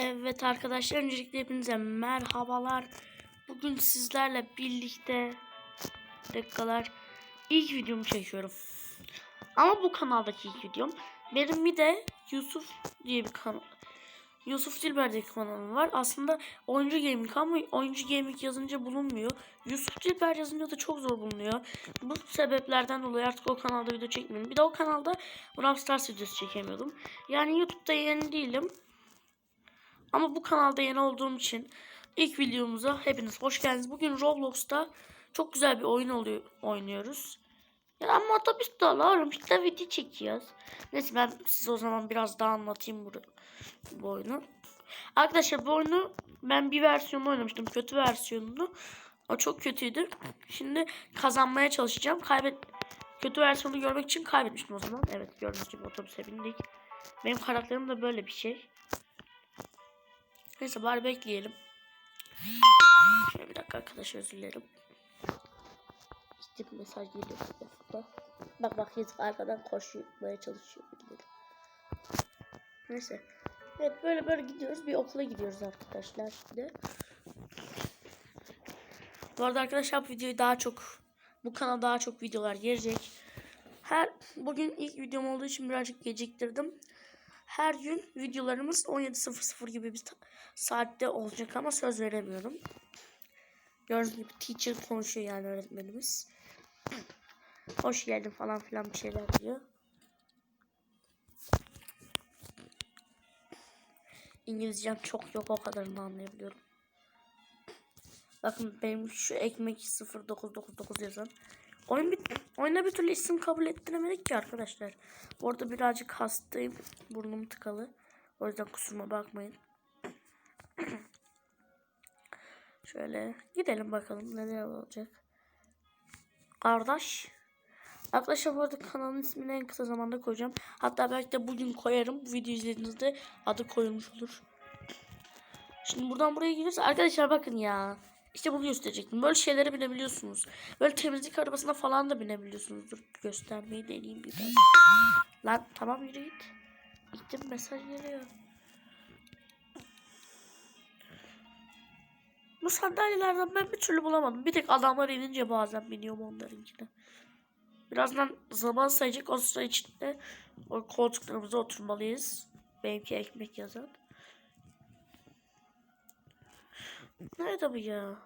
Evet arkadaşlar öncelikle hepinize merhabalar. Bugün sizlerle birlikte dakikalar ilk videomu çekiyorum. Ama bu kanaldaki ilk videom. Benim bir de Yusuf diye bir kanal. Yusuf Dilber diye bir kanalım var. Aslında oyuncu gaming ama oyuncu gaming yazınca bulunmuyor. Yusuf Dilber yazınca da çok zor bulunuyor. Bu sebeplerden dolayı artık o kanalda video çekmiyorum. Bir de o kanalda Brawl Stars videosu çekemiyordum. Yani YouTube'da yeni değilim. Ama bu kanalda yeni olduğum için ilk videomuza hepiniz hoş geldiniz. Bugün Roblox'ta çok güzel bir oyun oluyor, oynuyoruz. Ya ama otobüs oğlum işte video çekiyoruz. Neyse ben size o zaman biraz daha anlatayım bu, bu oyunu. Arkadaşlar bu oyunu ben bir versiyonunu oynamıştım. Kötü versiyonunu. O çok kötüydü. Şimdi kazanmaya çalışacağım. Kaybet kötü versiyonu görmek için kaybetmiştim o zaman. Evet gördüğünüz gibi otobüse bindik. Benim karakterim de böyle bir şey. Neyse bari bekleyelim. Şöyle bir dakika arkadaşlar özür dilerim. İşte bir mesaj geliyor burada. Bak bak yazık arkadan koşmaya çalışıyor. birileri. Neyse. Evet böyle böyle gidiyoruz. Bir okula gidiyoruz arkadaşlar şimdi. Bu arada arkadaşlar bu videoyu daha çok bu kanala daha çok videolar gelecek. Her bugün ilk videom olduğu için birazcık geciktirdim. Her gün videolarımız 17.00 gibi bir saatte olacak ama söz veremiyorum. Gördüğünüz gibi teacher konuşuyor yani öğretmenimiz. Hoş geldin falan filan bir şeyler diyor. İngilizcem çok yok o kadarını anlayabiliyorum. Bakın benim şu ekmek 0999 yazan. Oyun bir, oyuna bir türlü isim kabul ettiremedik ki arkadaşlar. Orada birazcık hastayım. Burnum tıkalı. O yüzden kusuruma bakmayın. Şöyle gidelim bakalım neler olacak. Kardeş. Arkadaşlar bu arada kanalın ismini en kısa zamanda koyacağım. Hatta belki de bugün koyarım. Bu videoyu izlediğinizde adı koyulmuş olur. Şimdi buradan buraya gidiyoruz. Arkadaşlar bakın ya. İşte bunu gösterecektim. Böyle şeylere binebiliyorsunuz. Böyle temizlik arabasına falan da binebiliyorsunuz. Dur göstermeyi deneyeyim bir ben. Lan tamam yürü git. Gittim mesaj geliyor. Bu sandalyelerden ben bir türlü bulamadım. Bir tek adamlar inince bazen biniyorum onlarınkine. Birazdan zaman sayacak. O sıra içinde o koltuklarımıza oturmalıyız. Benimki ekmek yazan. Nerede bu ya?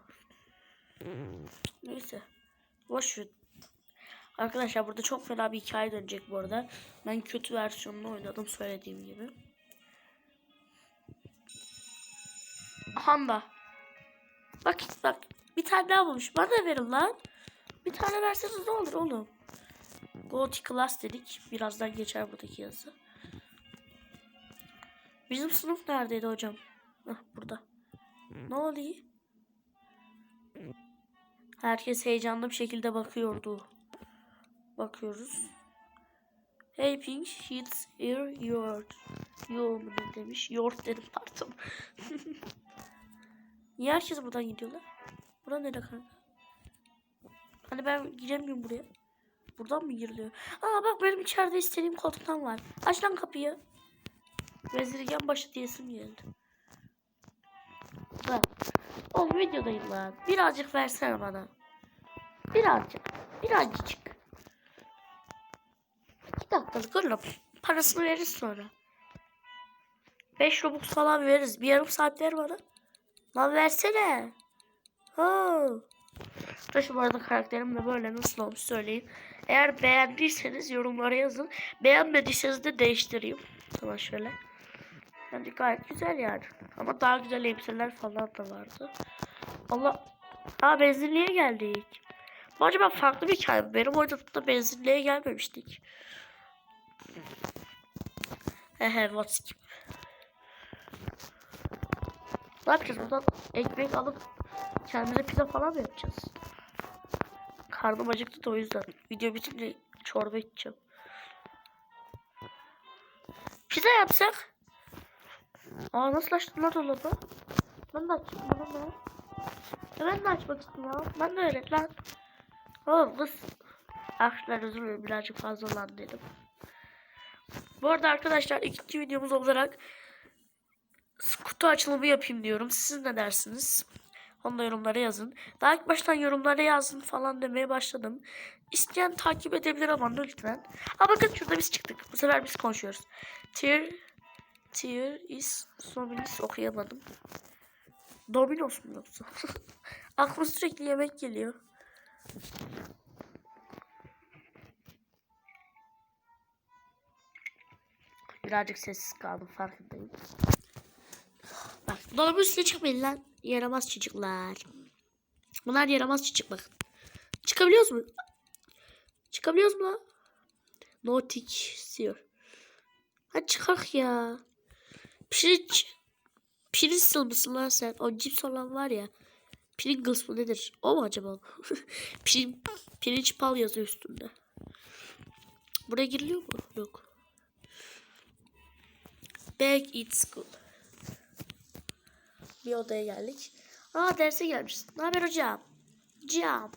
Neyse. Boş ver. Arkadaşlar burada çok fena bir hikaye dönecek bu arada. Ben kötü versiyonunu oynadım söylediğim gibi. Handa. Bak bak. Bir tane daha bulmuş. Bana da verin lan. Bir tane verseniz ne olur oğlum. Gothic Class dedik. Birazdan geçer buradaki yazı. Bizim sınıf neredeydi hocam? Hah burada. Ne oluyor? Herkes heyecanlı bir şekilde bakıyordu. Bakıyoruz. Hey Pink, she's here, yours. Yo mu ne demiş? Yours dedim pardon. Niye herkes buradan gidiyorlar? Buradan nereye kanka? Hani ben giremiyorum buraya. Buradan mı giriliyor? Aa bak benim içeride istediğim koltuktan var. Aç lan kapıyı. Vezirgen başı diyesim geldi. Bak. Oğlum videodayım lan. Birazcık versene bana. Birazcık. Birazcık. İki dakikalık oğlum. Parasını veririz sonra. 5 Robux falan veririz. Bir yarım saat ver bana. Lan versene. Ha. Şu bu arada karakterim de böyle nasıl olmuş söyleyin. Eğer beğendiyseniz yorumlara yazın. Beğenmediyseniz de değiştireyim. Tamam şöyle. Bence gayet güzel yani. Ama daha güzel elbiseler falan da vardı. Allah. Ha benzinliğe geldik. Bu acaba farklı bir hikaye mi? Benim oynadığımda benzinliğe gelmemiştik. Hehe what's? Ne yapacağız buradan? Ekmek alıp kendimize pizza falan mı yapacağız? Karnım acıktı da o yüzden. Video bitince çorba içeceğim. Pizza yapsak? Aa nasıl açtın lan dolabı? Ben de açayım bunu ben. Ya ben de açmak istiyorum. Ben de öğret lan. Oğlum kız. Arkadaşlar özür dilerim birazcık fazla olan dedim. Bu arada arkadaşlar ikinci videomuz olarak kutu açılımı yapayım diyorum. Siz ne dersiniz? Onu da yorumlara yazın. Daha ilk baştan yorumlara yazın falan demeye başladım. İsteyen takip edebilir ama lütfen. Ha bakın şurada biz çıktık. Bu sefer biz konuşuyoruz. Tier Tier is Dominos okuyamadım. Dominos mu yoksa? Aklıma sürekli yemek geliyor. Birazcık sessiz kaldım farkındayım. Bak dolabın üstüne çıkmayın lan. Yaramaz çocuklar. Bunlar yaramaz çocuk bak. Çıkabiliyoruz mu? Çıkabiliyoruz mu lan? Notik siyor. Hadi çıkak ya. Pirinç. Pirinç mısın lan sen? O cips olan var ya. Pringles mı nedir? O mu acaba? Pir, pirinç pal yazıyor üstünde. Buraya giriliyor mu? Yok. Back in school. Bir odaya geldik. Aa derse gelmişsin. Ne haber hocam? Hocam.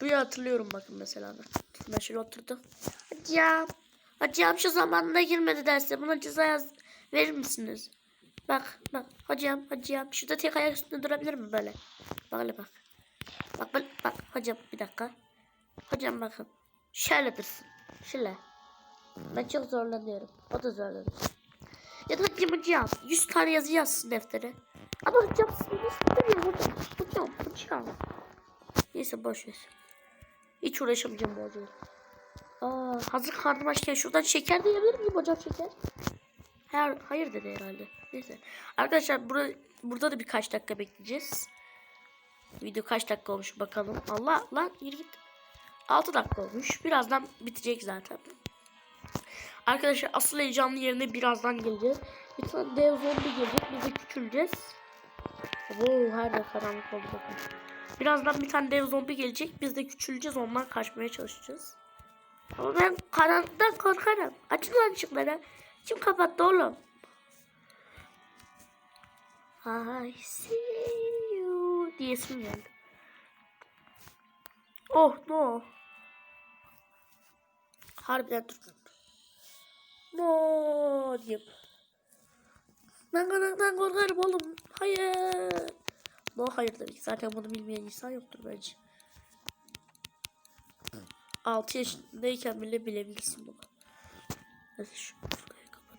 Burayı hatırlıyorum bakın mesela. Ben şöyle oturdum. Hocam. Hocam şu zamanında girmedi derse. Buna ceza yaz verir misiniz? Bak bak hocam hocam. Şurada tek ayak üstünde durabilir mi böyle? Hele bak. Bak bak, bak hocam bir dakika. Hocam bakın. Şöyle dursun. Şöyle. Ben çok zorlanıyorum. O da zorlanıyor. Ya da hocam hocam 100 tane yazı yazsın deftere. Ama hocam istemiyorum hocam. Hocam hocam. Neyse boş ver. Hiç uğraşamayacağım bu hocam. Aa, hazır karnım açken şuradan şeker de yiyebilir miyim hocam şeker? Hayır, hayır dedi herhalde. Neyse. Arkadaşlar bura, burada da birkaç dakika bekleyeceğiz. Video kaç dakika olmuş bakalım. Allah lan yürü git. 6 dakika olmuş. Birazdan bitecek zaten. Arkadaşlar asıl heyecanlı yerine birazdan geleceğiz. Bir tane dev zombi gelecek. Biz de küçüleceğiz. Oo, her yer karanlık oldu. Birazdan bir tane dev zombi gelecek. Biz de küçüleceğiz. Ondan kaçmaya çalışacağız. Ama ben karanlıktan korkarım. Açın lan ışıkları. Kim kapattı oğlum? I see you diyesim geldi. Oh no. Harbiden dur. No diyeyim. Ben karanlıktan korkarım oğlum. Hayır. No hayır tabii ki. Zaten bunu bilmeyen insan yoktur bence. 6 yaşındayken bile bilebilirsin bunu. Neyse şu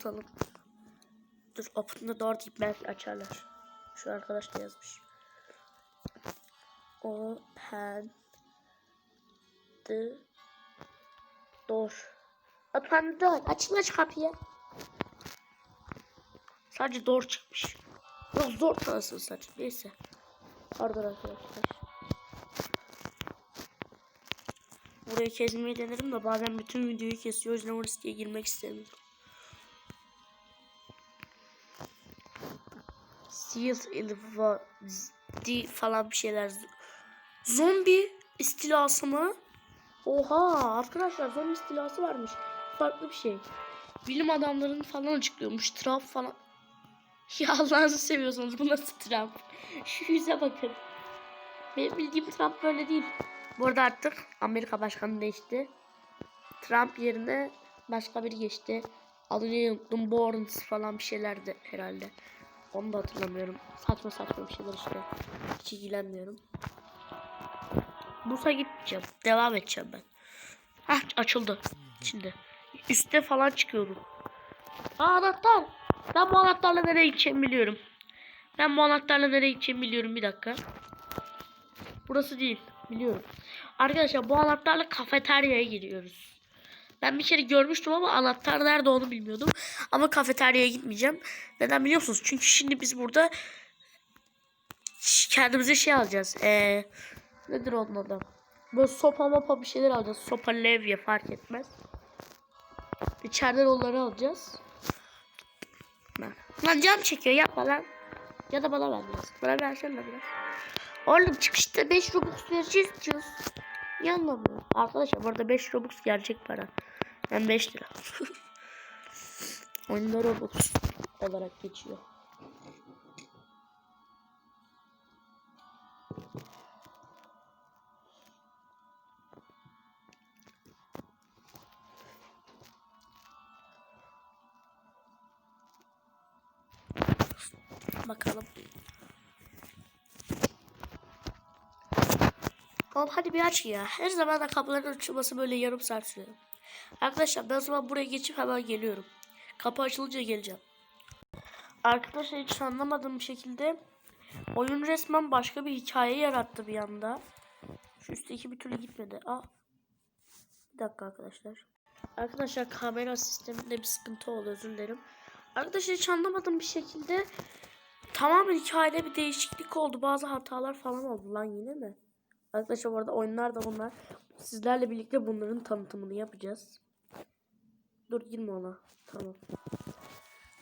kapatalım. Dur open the door deyip belki açarlar. Şu arkadaş da yazmış. Open the door. Open the door. Açın aç kapıyı. Sadece door çıkmış. Yok zor tanısın sadece. Neyse. Pardon arkadaşlar. Burayı kesmeyi denedim de bazen bütün videoyu kesiyor. O yüzden o riske girmek istemiyorum. Seals D falan bir şeyler. Zombi istilası mı? Oha arkadaşlar zombi istilası varmış. Farklı bir şey. Bilim adamlarının falan açıklıyormuş. Trump falan. Ya Allah'ınızı seviyorsanız bu nasıl Trump? Şu yüze bakın. Benim bildiğim Trump böyle değil. Bu arada artık Amerika başkanı değişti. Trump yerine başka biri geçti. Adını unuttum. Borns falan bir şeylerdi herhalde. Onu da hatırlamıyorum. Saçma saçma bir şeyler işte. Hiç ilgilenmiyorum. Bursa gitmeyeceğim. Devam edeceğim ben. Hah açıldı. Şimdi. Üste falan çıkıyorum. Aa anahtar. Ben bu anahtarla nereye gideceğimi biliyorum. Ben bu anahtarla nereye gideceğimi biliyorum. Bir dakika. Burası değil. Biliyorum. Arkadaşlar bu anahtarla kafeteryaya giriyoruz. Ben bir kere görmüştüm ama anahtar nerede onu bilmiyordum. Ama kafeteryaya gitmeyeceğim. Neden biliyor musunuz? Çünkü şimdi biz burada kendimize şey alacağız. Ee, nedir onun adı? Böyle sopa mopa bir şeyler alacağız. Sopa levye fark etmez. İçeriden onları alacağız. Lan, cam çekiyor yapma lan. Ya da bana ver biraz. Bana versene biraz. Oğlum çıkışta 5 Robux vereceğiz diyoruz. Niye anlamıyorum? Arkadaşlar bu arada 5 Robux gerçek para. Ben 5 lira. Oyunda Robux olarak geçiyor. bakalım. Oğlum hadi bir aç ya. Her zaman da kapıların açılması böyle yarım saat sürüyor. Arkadaşlar ben o zaman buraya geçip hemen geliyorum. Kapı açılınca geleceğim. Arkadaşlar hiç anlamadığım bir şekilde oyun resmen başka bir hikaye yarattı bir anda. Şu üstteki bir türlü gitmedi. Aa. Bir dakika arkadaşlar. Arkadaşlar kamera sisteminde bir sıkıntı oldu özür dilerim. Arkadaşlar hiç anlamadığım bir şekilde tamamen hikayede bir değişiklik oldu. Bazı hatalar falan oldu lan yine mi? Arkadaşlar bu arada oyunlar da bunlar. Sizlerle birlikte bunların tanıtımını yapacağız. Dur girme ona. Tamam.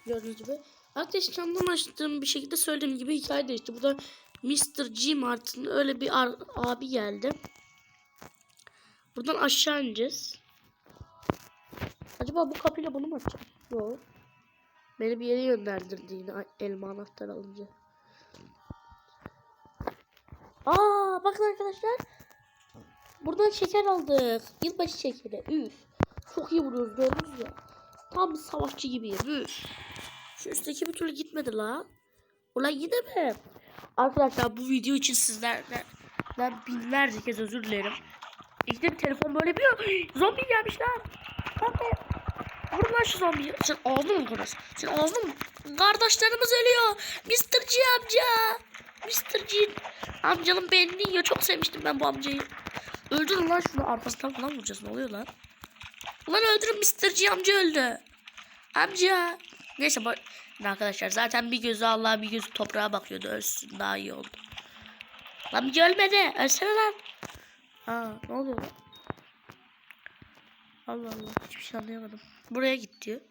Gördüğünüz gibi. Arkadaşlar hiç anlamadığım bir şekilde söylediğim gibi hikaye değişti. Burada Mr. G Martin öyle bir abi geldi. Buradan aşağı ineceğiz. Acaba bu kapıyla bunu mu açacağım? Yok. Beni bir yere yönlendirdi yine elma anahtar alınca. Aa bakın arkadaşlar. Buradan şeker aldık. Yılbaşı şekeri. Üf. Çok iyi vuruyoruz gördünüz ya. Tam savaşçı gibiyiz. Şu üstteki bir türlü gitmedi la. Ulan yine mi? Arkadaşlar bu video için sizlerden binlerce kez özür dilerim. İşte telefon böyle bir zombi gelmiş lan. Hadi. Vurun lan şu zombiyi. Sen ağzını mı kırasın? Sen ağzını mı? Kardeşlerimiz ölüyor. Mr. G amca. Mr. G amcanın beynini yiyor. Çok sevmiştim ben bu amcayı. Öldürün lan şunu arkasından falan vuracağız. Ne oluyor lan? Ulan öldürün Mr. G amca öldü. Amca. Neyse. Arkadaşlar zaten bir gözü Allah'a bir gözü toprağa bakıyordu. Ölsün daha iyi oldu. Lan bir ölmedi. Ölsene lan. Aa ne oluyor lan? Allah Allah hiçbir şey anlayamadım. Buraya git diyor.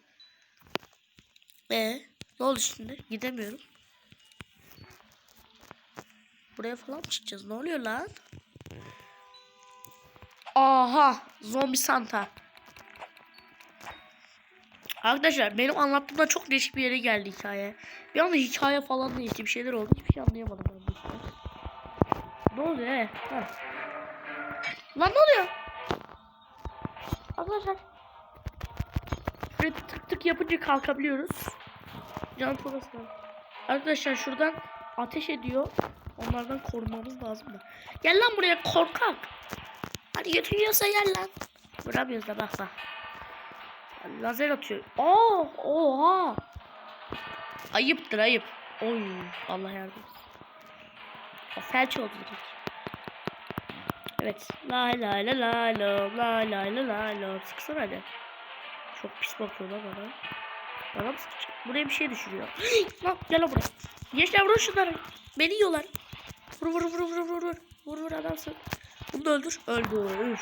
Ee, ne oldu şimdi? Gidemiyorum. Buraya falan mı çıkacağız? Ne oluyor lan? Aha, zombi Santa. Arkadaşlar benim anlattığımda çok değişik bir yere geldi hikaye. Bir anda hikaye falan değişti. Bir şeyler oldu. Hiçbir şey anlayamadım ben. Ne oluyor he? Lan ne oluyor? Arkadaşlar. Böyle tık tık yapınca kalkabiliyoruz. Can çok Arkadaşlar şuradan ateş ediyor. Onlardan korumamız lazım da. Gel lan buraya korkak. Hadi götürüyorsa gel lan. Vuramıyoruz da bak bak. Lazer atıyor. Aa, oha. Ayıptır ayıp. Oy Allah yardım etsin. Felç oldu direkt. Evet. La la la la la la la la la la. Sıksana hadi. Çok pis bakıyorlar bana. Bana mı sıkacak? Buraya bir şey düşürüyor. lan gel lan buraya. Gençler vurun şunları. Beni yiyorlar. Vur vur vur vur vur vur. Vur vur adamsın. Bunu da öldür. Öldü. Üf.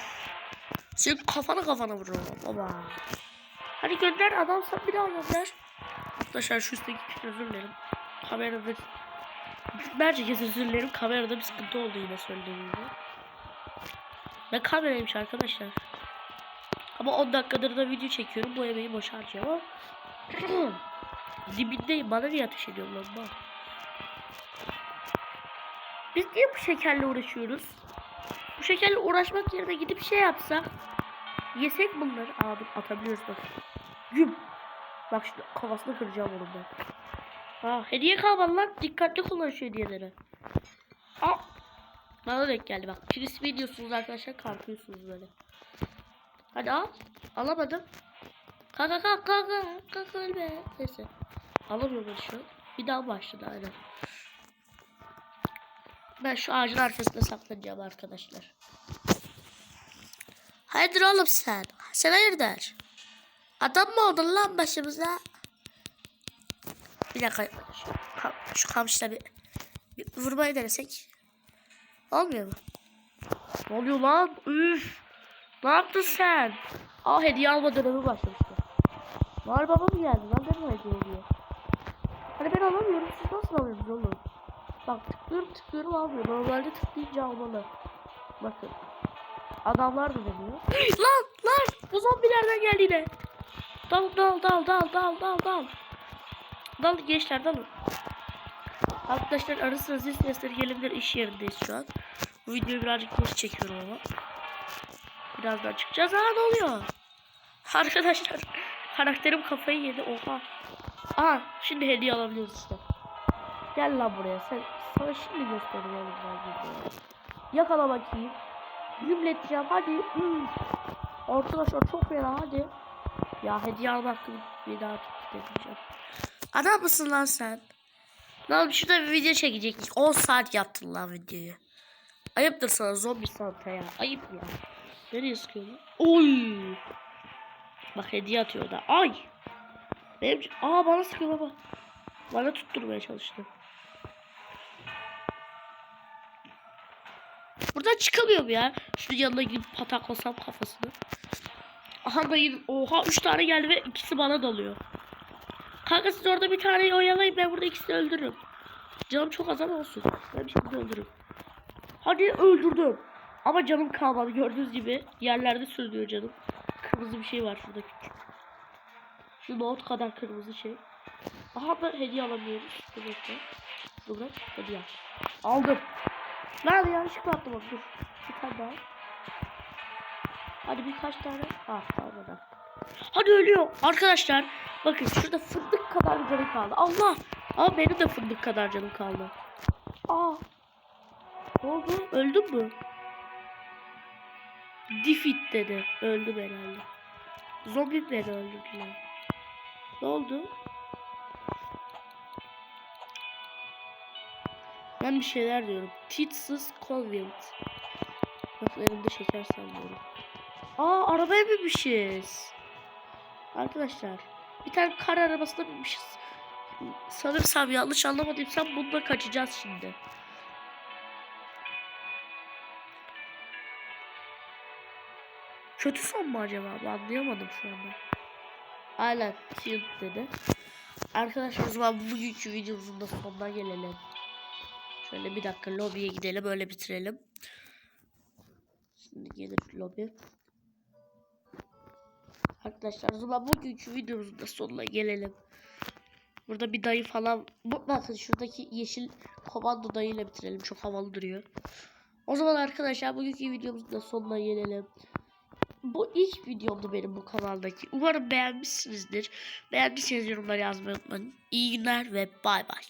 Senin kafana kafana vururum. Baba. Hadi gönder adamsan bir daha gönder. Arkadaşlar şu üstteki için özür dilerim. Kamerada binlerce kez özür dilerim. Kamerada bir sıkıntı oldu yine söylediğim gibi. Ne kameraymış arkadaşlar. Ama 10 dakikadır da video çekiyorum. Bu emeği boş harcıyorum ama. Dibindeyim. Bana niye ateş ediyorsun lan bak. Biz niye bu şekerle uğraşıyoruz? Bu şekerle uğraşmak yerine gidip şey yapsak. Yesek bunları. Dur atabiliyoruz bak. Güm. Bak şimdi kafasını kıracağım onun ben. Aa hediye kalmadı lan. Dikkatli kullan şu hediyeleri. Aa. Bana denk geldi bak. Crispy diyorsunuz arkadaşlar. Kalkıyorsunuz böyle. Hadi al. Alamadım. Kalk kalk kalk kalk kalk. Ölme. Neyse. Alamıyorum şu. Bir daha başladı aynen. Ben şu ağacın arkasında saklanacağım arkadaşlar. Hayırdır oğlum sen? Sen hayırdır? Adam mı oldun lan başımıza? Bir dakika. Şu, kam şu kamışla bir, bir vurmayı denesek. Olmuyor mu? Ne oluyor lan? Üf. Ne yaptın sen? Aa hediye alma dönemi başlamıştı. Var baba mı geldi lan benim hediye oluyor. Hani ben alamıyorum siz nasıl alıyorsunuz oğlum? Bak tıklıyorum tıklıyorum almıyor. Normalde tıklayınca almalı. Bakın. Adamlar da deniyor. lan lan bu zombilerden geldi yine. Dal dal dal dal dal dal dal. Dal gençler dalın. Arkadaşlar ara sıra zil sesleri iş yerindeyiz şu an. Bu videoyu birazcık geç çekiyorum ama. Birazdan çıkacağız. Aa ne oluyor? Arkadaşlar karakterim kafayı yedi. Oha. Aa şimdi hediye alabiliyoruz işte. Gel lan buraya. Sen sana şimdi videoyu. Yakala bakayım. Gümleteceğim hadi. Arkadaşlar çok fena hadi. Ya hediye almak bir daha tutmayacağım. Adam mısın lan sen? Lan şurada bir video çekecektik. 10 saat yaptın lan videoyu. Ayıptır sana zombi santa ya. Ayıp ya. Nereye sıkıyorsun? Oy. Bak hediye atıyor da. Ay. Benim... Aa bana sıkıyor baba. Bana tutturmaya çalıştı. Buradan çıkamıyorum ya. Şu yanına gidip pataklasam kafasını. Aha da yine oha 3 tane geldi ve ikisi bana dalıyor. Kanka siz orada bir taneyi oyalayın ben burada ikisini öldürürüm. Canım çok az ama olsun. Ben şekilde öldürürüm. Hadi öldürdüm. Ama canım kalmadı gördüğünüz gibi. Yerlerde sürünüyor canım. Kırmızı bir şey var şurada küçük. Şu nohut kadar kırmızı şey. Aha da hediye alamıyoruz. Dur bekle. Dur bak hediye. Aldım. Lan yanlışlıkla attım bak dur. Bir tane daha. Hadi birkaç tane. Ah kalmadı. Hadi ölüyor. Arkadaşlar bakın şurada fındık kadar canım kaldı. Allah. Ama benim de fındık kadar canım kaldı. Aa. Ne oldu? Öldün mü? Defeat dedi. Öldüm herhalde. Zombi beni öldürdüler. Ne oldu? Ben bir şeyler diyorum. Titsız Convent. Bak elimde şeker sallıyorum. Aa arabaya binmişiz. Arkadaşlar bir tane kar arabasına binmişiz. Sanırsam yanlış anlamadıysam bununla kaçacağız şimdi. Kötü son mu acaba? Anlayamadım şu anda. Aynen tilt dedi. Arkadaşlar o zaman bugünkü videomuzun da sonuna gelelim. Şöyle bir dakika lobiye gidelim öyle bitirelim. Şimdi gelir lobi. Arkadaşlar o zaman bugünkü videomuzun da sonuna gelelim. Burada bir dayı falan. Bu, bakın şuradaki yeşil komando dayıyla bitirelim. Çok havalı duruyor. O zaman arkadaşlar bugünkü videomuzun da sonuna gelelim. Bu ilk videomdu benim bu kanaldaki. Umarım beğenmişsinizdir. Beğendiyseniz yorumlara yazmayı unutmayın. İyi günler ve bay bay.